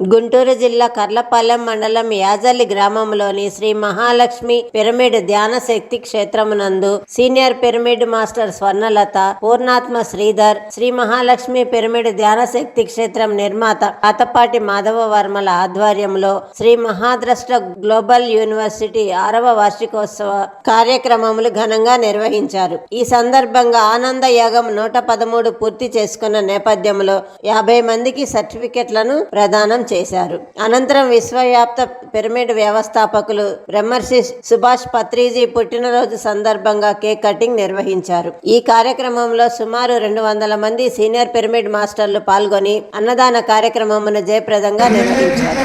గుంటూరు జిల్లా కర్లపాలెం మండలం యాజల్లి గ్రామంలోని శ్రీ మహాలక్ష్మి పిరమిడ్ ధ్యాన శక్తి క్షేత్రమునందు senior pyramid master Swarnalatha Purnatma Sridhar Shri Mahalakshmi pyramid ధ్యాన శక్తి క్షేత్రం నిర్మాత అతపాటి మాధవ వర్మల ఆధ్వర్యంలో శ్రీ మహాద్రష్ట గ్లోబల్ యూనివర్సిటీ ఆరవ వార్షికోత్సవ కార్యక్రమములు ఘనంగా నిర్వహించారు. ఈ సందర్భంగా ఆనంద యాగం నూట పదమూడు పూర్తి చేసుకున్న నేపథ్యంలో యాభై మందికి సర్టిఫికెట్లను ప్రదానం చేశారు. అనంతరం విశ్వవ్యాప్త పిరమిడ్ వ్యవస్థాపకులు బ్రహ్మర్షి సుభాష్ పత్రిజీ పుట్టినరోజు సందర్భంగా కేక్ కటింగ్ నిర్వహించారు. ఈ కార్యక్రమంలో సుమారు రెండు వందల మంది సీనియర్ పిరమిడ్ మాస్టర్లు పాల్గొని అన్నదాన కార్యక్రమమును జయప్రదంగా నిర్వహించారు.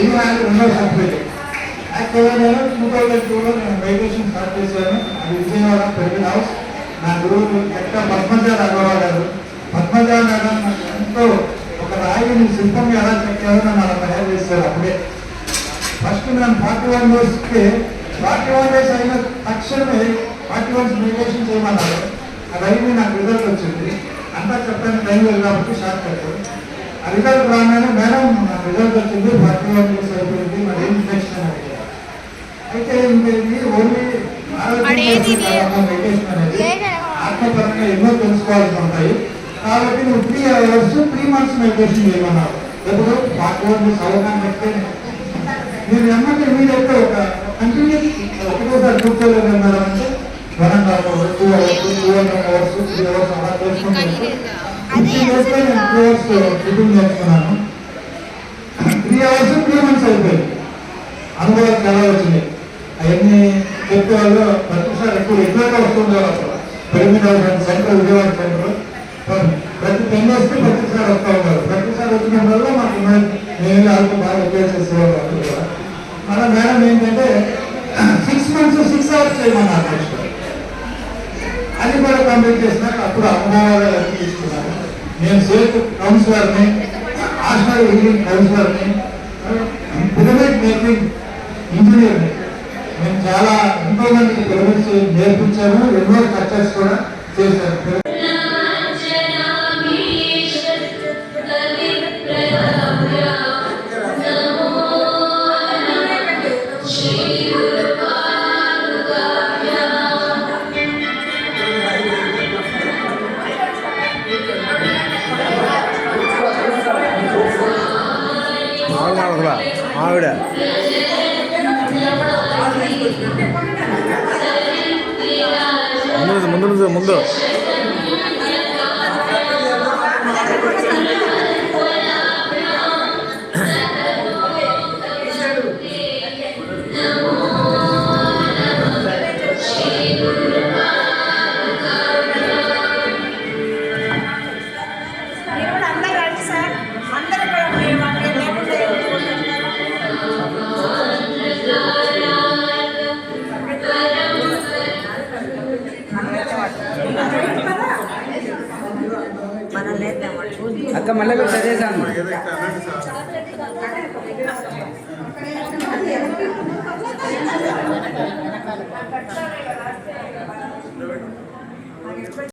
ఇది రెండో సర్టిఫికేట్ యాక్చువల్గా నేను టూ థౌజండ్ టూలో నేను మెడిటేషన్ స్టార్ట్ చేశాను అది విజయవాడ పెరిగిన హౌస్ నా గురువు ఎక్కడ పద్మజ రాఘవ గారు పద్మజ మేడం నాకు ఎంతో ఒక రాయిని శిల్పం ఎలా చెక్కారో నన్ను అలా తయారు చేశారు అప్పుడే ఫస్ట్ నేను ఫార్టీ వన్ డేస్కి ఫార్టీ వన్ డేస్ అయిన తక్షణమే ఫార్టీ వన్ మెడిటేషన్ చేయమన్నారు అది అయింది నాకు రిజల్ట్ వచ్చింది అంతా చెప్పాను టైం లేదు కాబట్టి షార్ట్ కట్ ఆ రిజల్ట్ రాగానే మేడం నాకు రిజల్ట్ వచ్చింది ఫార్టీ వన్ డేస్ అయిపోయింది మరి అయితే ఓన్లీ ఆత్మపరంగా ఎన్నో తెలుసుకోవాల్సి ఉంటాయి కాబట్టి నువ్వు three hours three months meditation చేయమన్నారు. ఎప్పుడు? డేస్ అవగాహన పెడితే మీరు ఎమ్మటి మీరైతే ఒక కంటిన్యూస్ ఒకటోసారి కూర్చోలేదు మేడం అంటే? One and half hours two hours two and half hours three hours అలా చేసుకుంటాను డేస్లో నేను టూ అవర్స్ టిఫిన్ చేస్తున్నాను త్రీ అవర్స్ త్రీ మంత్స్ అయిపోయింది. అనుభవాలు చాలా వచ్చినాయి అవన్నీ చెప్పేవాళ్ళు ప్రతిసారి ఎక్కువ ఎక్కువగా వస్తుండే అసలు పిరమిడ్ సెంటర్ విజయవాడ సెంటర్ ప్రతి టెన్ డేస్కి ప్రతిసారి వస్తూ ఉన్నారు. ప్రతిసారి వచ్చిన వల్ల మాకు నేను వాళ్ళతో బాగా ఉపయోగించేసేవాళ్ళు అందరూ కూడా. మన మేడం ఏంటంటే సిక్స్ మంత్స్ సిక్స్ అవర్స్ చేయమన్నారు నెక్స్ట్ అది కూడా కంప్లీట్ చేసినాక అప్పుడు అనుభవాలు అన్ని తీసుకున్నాను నేను సేఫ్ కౌన్సిలర్ని ఆశ్రయ హీలింగ్ కౌన్సిలర్ని పిరమిడ్ మేకింగ్ నేను చాలా ఎంతో మందికి పిరమిడ్స్ నేర్పించాను ఎన్నో సక్సెస్ కూడా చేశాను. మామూలుగా ಮುಂದೆ ಮುಂದೆ ಮುಂದೆ అక్క మళ్ళీ కూడా చదివేసాను